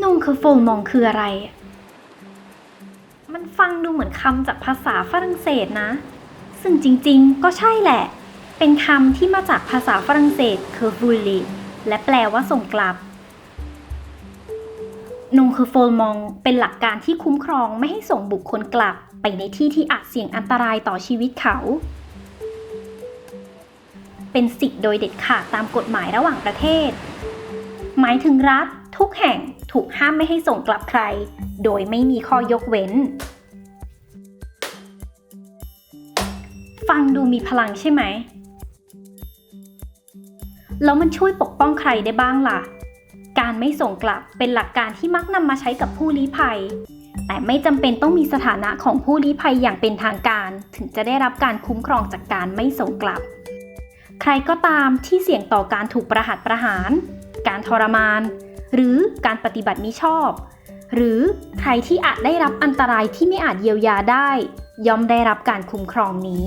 นงคือโฟลมองคืออะไร มันฟังดูเหมือนคำจากภาษาฝรั่งเศสนะ ซึ่งจริงๆ ก็ใช่แหละ เป็นคำที่มาจากภาษาฝรั่งเศสคือ v u l i และแปลว่าส่งกลับนงคือโฟลมองเป็นหลักการที่คุ้มครองไม่ให้ส่งบุคคลกลับไปในที่ที่อาจเสี่ยงอันตรายต่อชีวิตเขา เป็นสิทธิ์โดยเด็ดขาดตามกฎหมายระหว่างประเทศ หมายถึงรัฐ ทุกแห่งถูกห้ามไม่ให้ส่งกลับใคร โดยไม่มีข้อยกเว้น ฟังดูมีพลังใช่ไหม แล้วมันช่วยปกป้องใครได้บ้างล่ะ การไม่ส่งกลับเป็นหลักการที่มักนำมาใช้กับผู้ลี้ภัย แต่ไม่จำเป็นต้องมีสถานะของผู้ลี้ภัยอย่างเป็นทางการ ถึงจะได้รับการคุ้มครองจากการไม่ส่งกลับ ใครก็ตามที่เสี่ยงต่อการถูกประหัตประหาร การทรมาน หรือการปฏิบัติมิชอบ หรือใครที่อาจได้รับอันตรายที่ไม่อาจเยียวยาได้ ย่อมได้รับการคุ้มครองนี้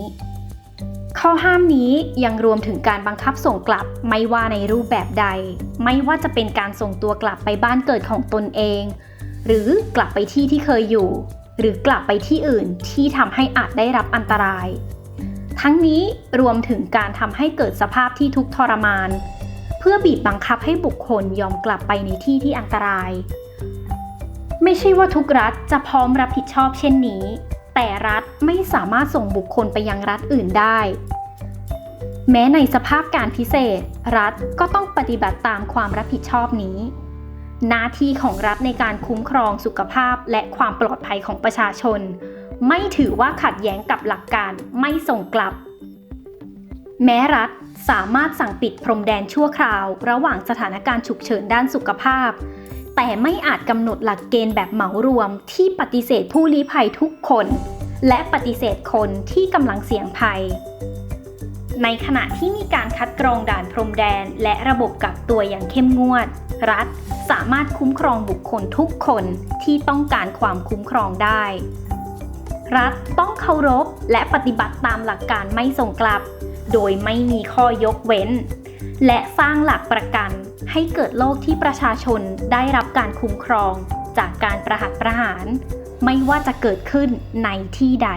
ข้อห้ามนี้ยังรวมถึงการบังคับส่งกลับไม่ว่าในรูปแบบใด ไม่ว่าจะเป็นการส่งตัวกลับไปบ้านเกิดของตนเอง หรือกลับไปที่ที่เคยอยู่ หรือกลับไปที่อื่นที่ทำให้อาจได้รับอันตราย ทั้งนี้รวมถึงการทำให้เกิดสภาพที่ทุกข์ทรมาน พื่อบีบบังคับให้บุคคลยอมกลับไปในที่ที่อันตราย ไม่ใช่ว่าทุกรัฐจะพร้อมรับผิดชอบเช่นนี้ แต่รัฐไม่สามารถส่งบุคคลไปยังรัฐอื่นได้ แม้ในสภาพการพิเศษ รัฐก็ต้องปฏิบัติตามความรับผิดชอบนี้ หน้าที่ของรัฐในการคุ้มครองสุขภาพและความปลอดภัยของประชาชน ไม่ถือว่าขัดแย้งกับหลักการไม่ส่งกลับ แม้รัฐสามารถสั่งปิดพรมแดนชั่วคราว ระหว่างสถานการณ์ฉุกเฉินด้านสุขภาพ แต่ไม่อาจกำหนดหลักเกณฑ์แบบเหมารวม ที่ปฏิเสธผู้ลี้ภัยทุกคน และปฏิเสธคนที่กำลังเสี่ยงภัย ในขณะที่มีการคัดกรองด่านพรมแดน และระบบกักตัวอย่างเข้มงวด รัฐสามารถคุ้มครองบุคคลทุกคนที่ต้องการความคุ้มครองได้ รัฐต้องเคารพและปฏิบัติตามหลักการไม่ส่งกลับ โดยไม่มีข้อยกเว้น และสร้างหลักประกันให้เกิดโลกที่ประชาชนได้รับการคุ้มครองจากการประหัตประหาร ไม่ว่าจะเกิดขึ้นในที่ใด